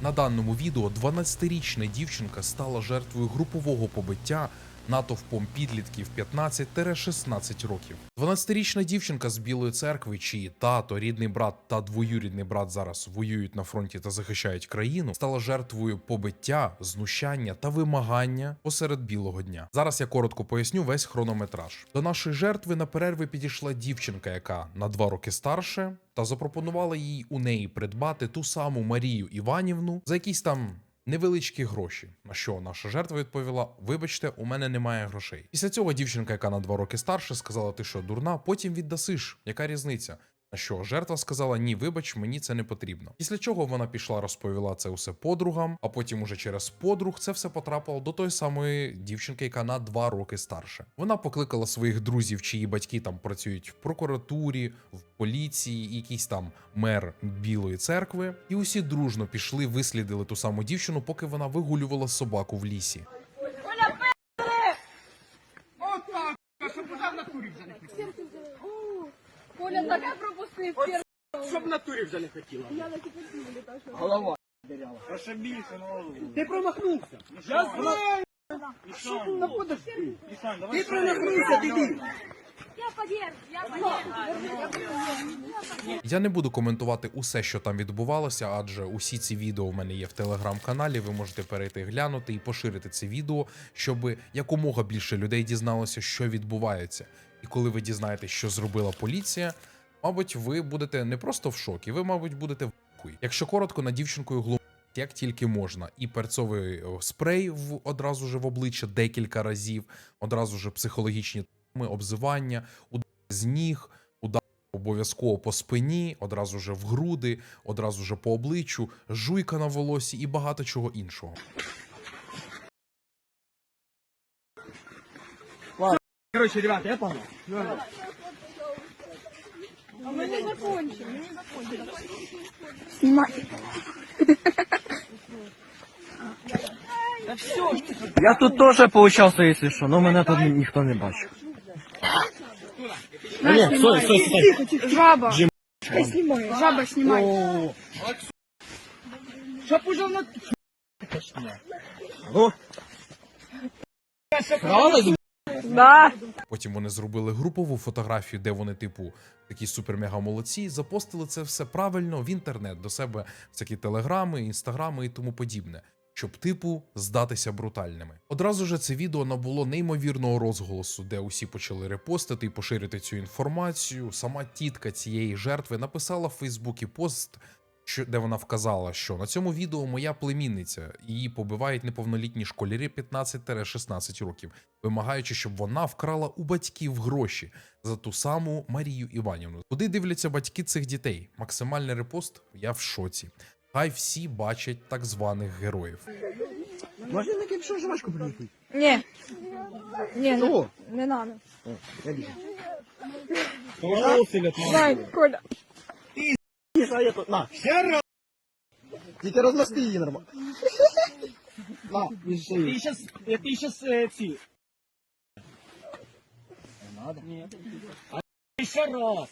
На даному відео 12-річна дівчинка стала жертвою групового побиття натовпом підлітків 15-16 років. 12-річна дівчинка з Білої церкви, чиї тато, рідний брат та двоюрідний брат зараз воюють на фронті та захищають країну, стала жертвою побиття, знущання та вимагання посеред білого дня. Зараз я коротко поясню весь хронометраж. До нашої жертви на перерви підійшла дівчинка, яка на два роки старше, та запропонувала їй у неї придбати ту саму Марію Іванівну за якісь там невеличкі гроші. На що наша жертва відповіла: Вибачте, у мене немає грошей. Після цього дівчинка, яка на два роки старше, сказала: Ти що, дурна? Потім віддасиш. Яка різниця? На що жертва сказала: Ні, вибач, мені це не потрібно. Після чого вона пішла, розповіла це усе подругам, а потім уже через подруг це все потрапило до тої самої дівчинки, яка на два роки старше. Вона покликала своїх друзів, чиї батьки там працюють в прокуратурі, в поліції, якийсь там мер Білої церкви, і усі дружно пішли, вислідили ту саму дівчину, поки вона вигулювала собаку в лісі. Отак, щоб вже не. Коля таке пропустив. Щоб в натурі вже не хотіла. Голова діряла. А ще більше на голову. Ти промахнувся. Я знаю. Ішан, Ну подожди. Ти промахнувся, дебіль. Я подержу, я подержу. Я не буду коментувати усе, що там відбувалося, адже усі ці відео в мене є в телеграм-каналі. Ви можете перейти глянути і поширити це відео, щоб якомога більше людей дізналося, що відбувається. І коли ви дізнаєтесь, що зробила поліція, мабуть, ви будете не просто в шокі, ви, мабуть, будете в хуй. Якщо коротко, на дівчинкою глум. Як тільки можна, і перцовий спрей в одразу же в обличчя декілька разів, одразу же психологічні травми, обзивання, удар з ніг, удар обов'язково по спині, одразу же в груди, одразу же по обличчю, жуйка на волосі і багато чого іншого. Короче, ребята, я погнал. А ми не закончимо, ми не закончимо. Я тут теж поучався, якщо що, але мене тут ніхто не бачив. А ні, стой, стой, стой. Жаба. Жаба, знімай. Щоб уже натурі. Ну, правильно? Да. Потім вони зробили групову фотографію, де вони, типу, такі супер-мега молодці, запостили це все правильно в інтернет до себе, всякі телеграми, інстаграми і тому подібне. Щоб типу здатися брутальними. Одразу ж це відео набуло неймовірного розголосу, де усі почали репостити і поширити цю інформацію. Сама тітка цієї жертви написала в Фейсбуці пост, що де вона вказала, що на цьому відео моя племінниця її побивають неповнолітні школярі 15-16 років, вимагаючи, щоб вона вкрала у батьків гроші за ту саму Марію Іванівну. Куди дивляться батьки цих дітей? Максимальний репост. Я в шоці. Хай всі бачать так званих героїв. Таке що жвачку принести? Ні. Ні, не, не надо. Пожалуйста, Коля. Я на. Ще раз. Тільки розмасти її нормально. На, і ще Ти є. щас, е, ти щас е, ці. Не надо? Нет. А ти ще раз.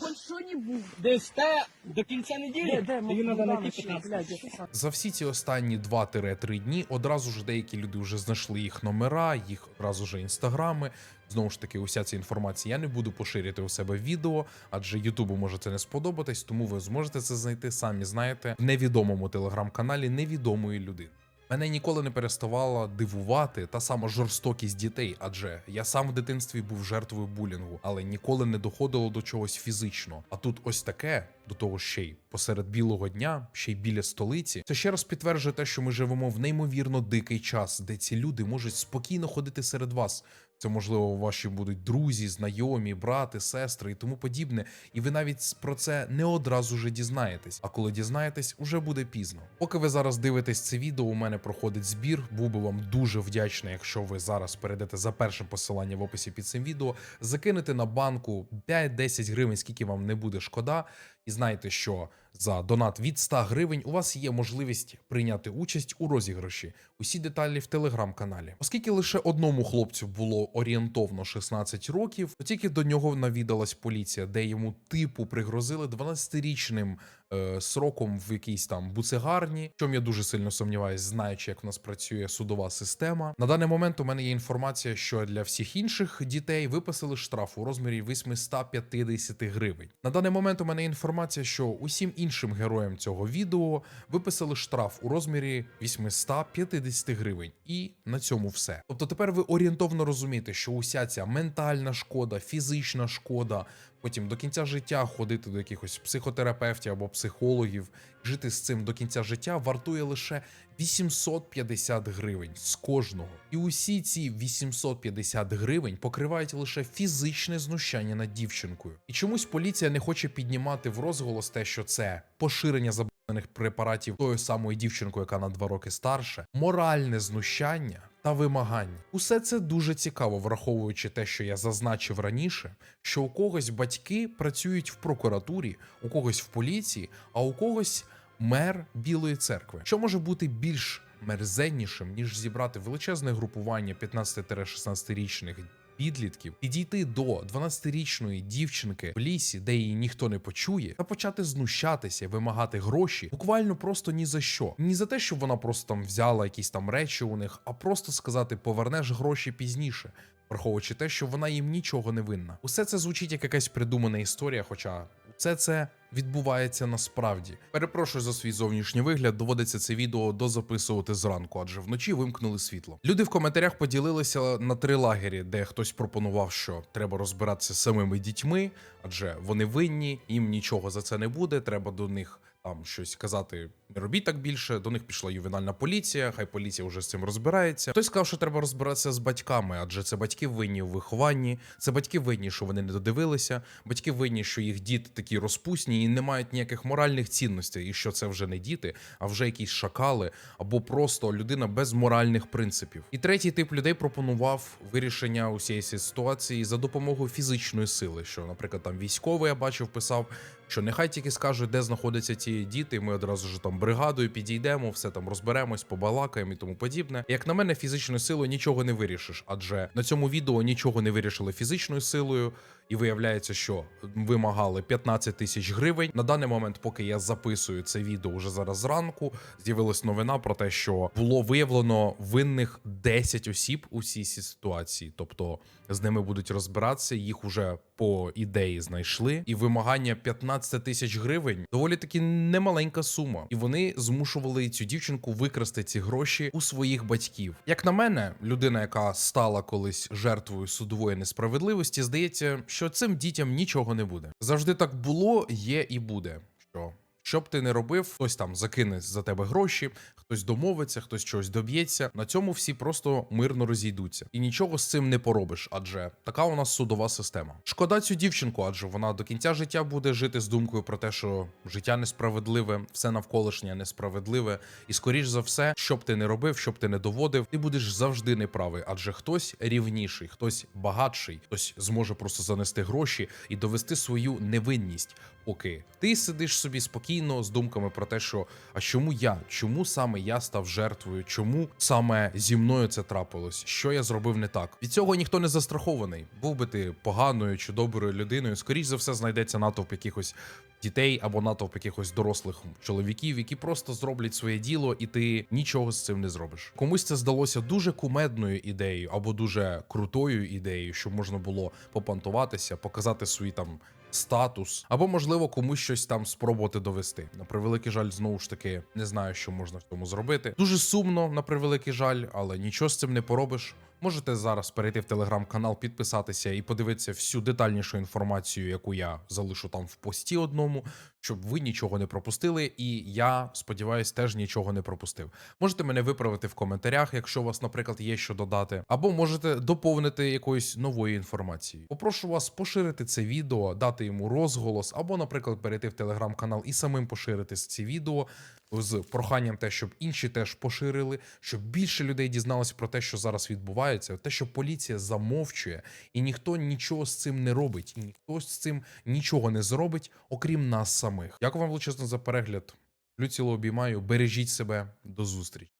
Хоч що-небудь. Десь те до кінця неділі, тобі треба знайти 15. За всі ці останні 2-3 дні одразу ж деякі люди вже знайшли їх номера, їх одразу ж інстаграми. Знову ж таки, уся ця інформація я не буду поширити у себе відео, адже Ютубу може це не сподобатись, тому ви зможете це знайти самі знаєте в невідомому телеграм-каналі невідомої людини. Мене ніколи не переставала дивувати та сама жорстокість дітей, адже я сам в дитинстві був жертвою булінгу, але ніколи не доходило до чогось фізично. А тут ось таке, до того ще й посеред білого дня, ще й біля столиці. Це ще раз підтверджує те, що ми живемо в неймовірно дикий час, де ці люди можуть спокійно ходити серед вас. Це можливо ваші будуть друзі, знайомі, брати, сестри і тому подібне. І ви навіть про це не одразу же дізнаєтесь. А коли дізнаєтесь, уже буде пізно. Поки ви зараз дивитесь це відео, у мене проходить збір. Був би вам дуже вдячний, якщо ви зараз перейдете за першим посиланням в описі під цим відео, закинете на банку 5-10 гривень, скільки вам не буде шкода. І знайте, що за донат від 100 гривень у вас є можливість прийняти участь у розіграші. Усі деталі в телеграм-каналі. Оскільки лише одному хлопцю було орієнтовно 16 років, то тільки до нього навідалась поліція, де йому типу пригрозили 12-річним е, сроком в якійсь там буцегарні. Чому я дуже сильно сумніваюсь, знаючи, як в нас працює судова система. На даний момент у мене є інформація, що для всіх інших дітей виписали штраф у розмірі 850 гривень. На даний момент у мене інформація, що усім іншим героям цього відео виписали штраф у розмірі 850 гривень. І на цьому все. Тобто тепер ви орієнтовно розумієте, що уся ця ментальна шкода, фізична шкода, потім до кінця життя ходити до якихось психотерапевтів або психологів, жити з цим до кінця життя вартує лише 850 гривень з кожного. І усі ці 850 гривень покривають лише фізичне знущання над дівчинкою. І чомусь поліція не хоче піднімати в розголос те, що це поширення заборонених препаратів тою самою дівчинкою, яка на два роки старше, моральне знущання та вимагань. Усе це дуже цікаво, враховуючи те, що я зазначив раніше, що у когось батьки працюють в прокуратурі, у когось в поліції, а у когось мер Білої церкви. Що може бути більш мерзеннішим, ніж зібрати величезне групування 15-16-річних підлітків, підійти до 12-річної дівчинки в лісі, де її ніхто не почує, та почати знущатися, вимагати гроші, буквально просто ні за що. Ні за те, щоб вона просто там взяла якісь там речі у них, а просто сказати повернеш гроші пізніше. Враховуючи те, що вона їм нічого не винна. Усе це звучить як якась придумана історія, хоча все це відбувається насправді. Перепрошую за свій зовнішній вигляд. Доводиться це відео дозаписувати зранку, адже вночі вимкнули світло. Люди в коментарях поділилися на три лагері, де хтось пропонував, що треба розбиратися з самими дітьми, адже вони винні, їм нічого за це не буде. Треба до них там щось казати, не робіть так більше. До них пішла ювенальна поліція, хай поліція вже з цим розбирається. Хтось сказав, що треба розбиратися з батьками, адже це батьки винні в вихованні, це батьки винні, що вони не додивилися, батьки винні, що їх діти такі розпусні і не мають ніяких моральних цінностей, і що це вже не діти, а вже якісь шакали або просто людина без моральних принципів. І третій тип людей пропонував вирішення усієї ситуації за допомогою фізичної сили. Що, наприклад, там військовий я бачив, писав, що нехай тільки скажуть, де знаходяться ці діти. Ми одразу ж там бригадою підійдемо, все там розберемось, побалакаємо і тому подібне. Як на мене, фізичною силою нічого не вирішиш, адже на цьому відео нічого не вирішили фізичною силою. І виявляється, що вимагали 15 тисяч гривень. На даний момент, поки я записую це відео уже зараз зранку, з'явилась новина про те, що було виявлено винних 10 осіб у цій ситуації. Тобто з ними будуть розбиратися. Їх уже по ідеї знайшли. І вимагання 15 тисяч гривень доволі таки немаленька сума. І вони змушували цю дівчинку викрасти ці гроші у своїх батьків. Як на мене, людина, яка стала колись жертвою судової несправедливості, здається, що цим дітям нічого не буде. Завжди так було, є і буде. Що що б ти не робив, хтось там закине за тебе гроші, хтось домовиться, хтось чогось доб'ється. На цьому всі просто мирно розійдуться, і нічого з цим не поробиш, адже така у нас судова система. Шкода цю дівчинку, адже вона до кінця життя буде жити з думкою про те, що життя несправедливе, все навколишнє несправедливе, і скоріш за все, що б ти не робив, що б ти не доводив, ти будеш завжди неправий, адже хтось рівніший, хтось багатший, хтось зможе просто занести гроші і довести свою невинність. Поки ти сидиш собі спокійно з думками про те, що а чому я? Чому саме я став жертвою? Чому саме зі мною це трапилось? Що я зробив не так? Від цього ніхто не застрахований. Був би ти поганою чи доброю людиною. Скоріш за все, знайдеться натовп якихось дітей або натовп якихось дорослих чоловіків, які просто зроблять своє діло, і ти нічого з цим не зробиш. Комусь це здалося дуже кумедною ідеєю або дуже крутою ідеєю, що можна було попантуватися, показати свої там статус, або можливо комусь щось там спробувати довести. На превеликий жаль, знову ж таки не знаю, що можна в цьому зробити. Дуже сумно, на превеликий жаль, але нічого з цим не поробиш. Можете зараз перейти в телеграм-канал, підписатися і подивитися всю детальнішу інформацію, яку я залишу там в пості одному, щоб ви нічого не пропустили. І я сподіваюсь, теж нічого не пропустив. Можете мене виправити в коментарях, якщо у вас, наприклад, є що додати, або можете доповнити якоюсь новою інформацією. Попрошу вас поширити це відео, дати йому розголос, або, наприклад, перейти в телеграм-канал і самим поширити це відео з проханням те, щоб інші теж поширили, щоб більше людей дізналось про те, що зараз відбувається. Подобається, те, що поліція замовчує, і ніхто нічого з цим не робить, і ніхто з цим нічого не зробить, окрім нас самих. Дякую вам величезно за перегляд. Люціло обіймаю, бережіть себе, до зустрічі.